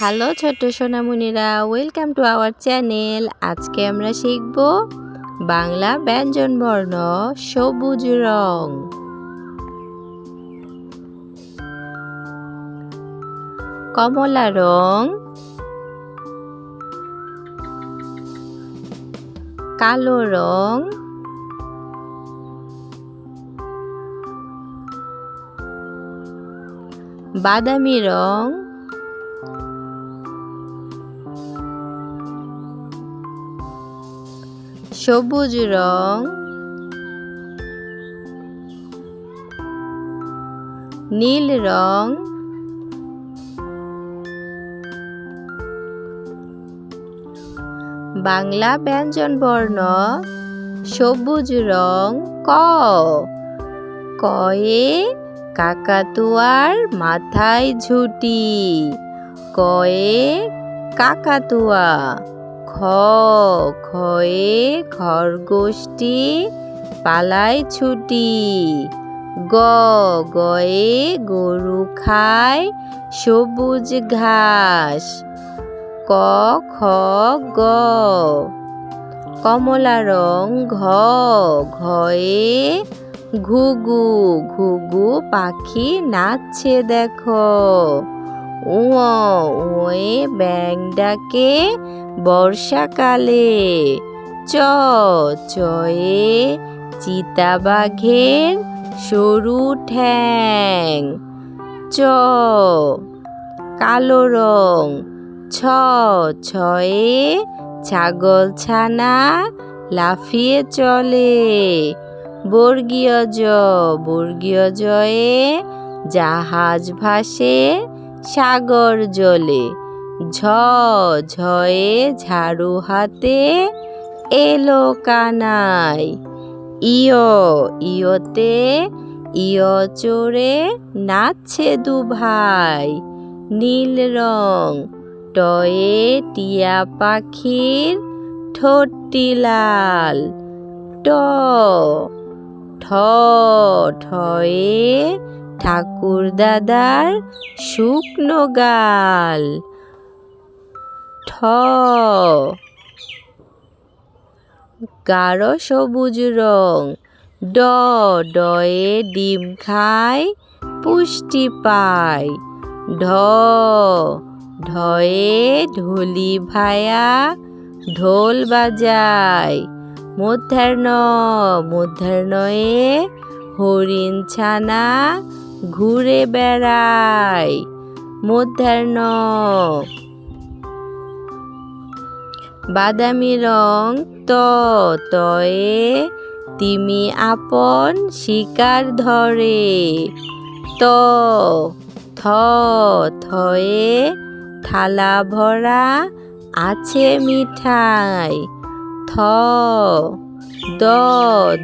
Hello ছোট্ট সোনামণিরা welcome to our channel আজকে আমরা শিখব বাংলা ব্যঞ্জন বর্ণ সবুজ রং। কমলা রং, কালো রং, বাদামি রং সবুজ রং। নীল রং। বাংলা ব্যঞ্জন বর্ণ সবুজ রং ক। কয়ে কাকাতুয়ার মাথায় ঝুটি। কয়ে কাকাতুয়া। খ খয়ে খরগোষ্ঠী পালায় ছুটি। গ, গয়ে গরু খায় সবুজ ঘাস। ক, খ, গ, কমলা রং ঘ, ঘয়ে ঘুঘু ঘুঘু পাখি নাচছে দেখো। উঁ উঁয়ে ব্যাং ডাকে বর্ষাকালে চ, চয়ে চিতাবাঘের সরু ঠ্যাং, চ, কালো রং, ছ, ছয়ে ছাগল ছানা লাফিয়ে চলে, বর্গীয় জ, বর্গীয় জয়ে জাহাজ ভাসে সাগর জলে। ঝ, ঝয়ে ঝাড়ু হাতে এলো কানাই। ইয়, ইয়তে, ইয় চড়ে নাচছে দু ভাই। নীল রং, টয়ে টিয়া পাখির ঠোঁটটি লাল। ট, ঠ, ঠয়ে ঠাকুর দাদার শুকনো গাল। ঠ। গাঢ় সবুজ রং। ড। ডয়ে ডিম খায়, পুষ্টি পায়। ঢ। ঢয়ে ঢোলি ভায়া, ঢোল বাজায়। মধ্যাহ্ন। মধ্যাহ্নয়ে হরিণ ছানা ঘুরে বেড়ায় মধ্যাহ্ন বাদামি রং ত তয়ে, তিমি আপন শিকার ধরে। ত থ থয়ে থালা ভরা আছে মিঠাই। থ দ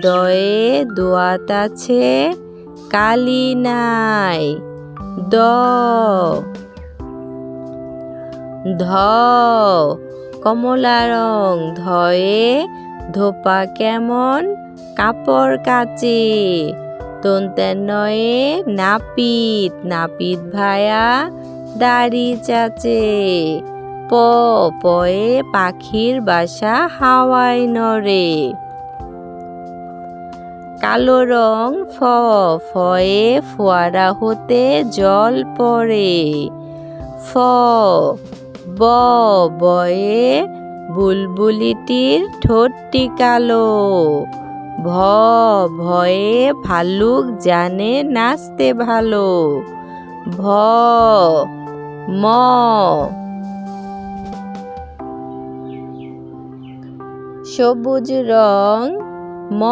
দয়ে দোয়াত আছে কালি নাই দ ধ কমলা রং ধয়ে ধোপা কেমন? কাপড় কাচে। তন্তেনয়ে নাপিত নাপিত ভায়া দাড়ি চাচে। প পয়ে পাখির বাসা হাওয়ায় নড়ে। কালো রং ফ, ফয়ে ফোয়ারা হতে জল পড়ে। ফ, ব, বয়ে বুলবুলিটির ঠোঁটটি কালো। ভ, ভয়ে ভালুক জানে নাচতে ভালো। ভ, ম, সবুজ রং ম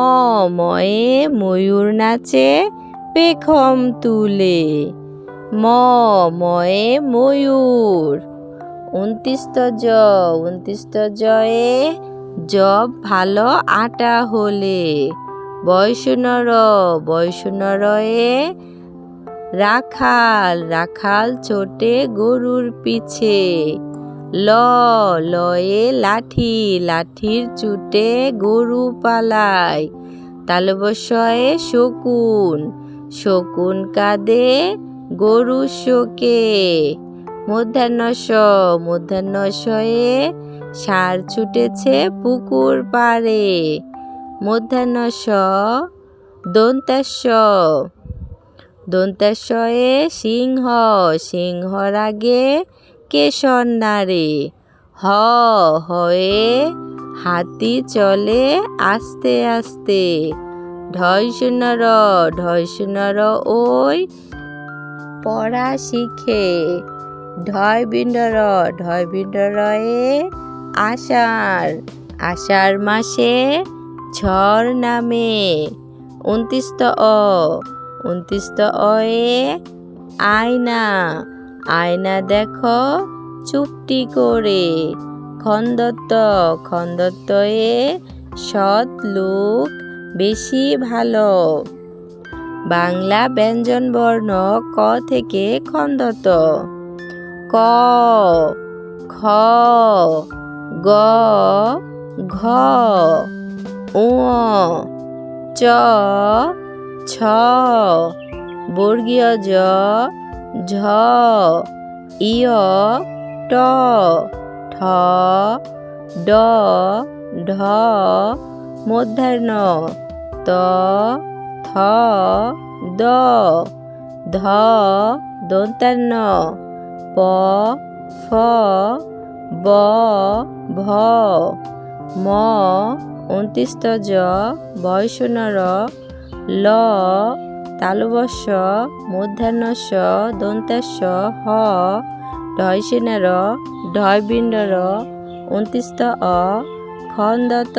ময়ে ময়ূর নাচে পেখম তুলে। ম ময়ে ময়ূর। উনত্রিশত জ, উনত্রিশত জয়ে জব ভালো আটা হলে। বয়সুনর বয়সুনরয়ে রাখাল রাখাল ছোটে গরুর পিছে। ল, লয়ে লাঠি, লাঠির চুটে গরু পালায় তালবশয়ে শকুন শকুন কাঁদে গরু শোকে। মধ্যাহ্ন স মধ্যাহ্ন শয়ে সার ছুটেছে পুকুর পাড়ে। মধ্যাহ্ন স দন্তাস্য দন্তাস্বয়ে সিংহ, সিংহর আগে কেশর নারে। হ, হয়ে হাতি চলে আস্তে আস্তে। ঢয় শূন্যর ঢয় শূন্যর ওই পড়া শিখে। ঢয় বিন্ডর ঢয় বিন্ডরয়ে আষাঢ়। আষাঢ় মাসে ঝড় নামে। উনত্রিশত অ উনত্রিশত অয়ে আয়না। আয়না দেখো, চুপটি করে। খন্দত্ত, খন্দত্তয়ে সৎ লোক বেশি ভালো। বাংলা ব্যঞ্জন বর্ণ ক থেকে খন্দত ক, খ, গ, ঘ উ চ, ছ, বর্গীয় জ ঝ, ইয়, ট, ঠ, ড, ঢ, মধ্যাহ্ন, ত, থ, দ, ধ দন্তান্ন প, ফ, ব, ভ, ম উনত্রিশত জ বয়সনর, ল তালবস্য মধ্যাহ্নস্য দন্তাস হ ঢয়সেনার ঢয়বিণ্ডর অন্তিস্ত অ খন্দত।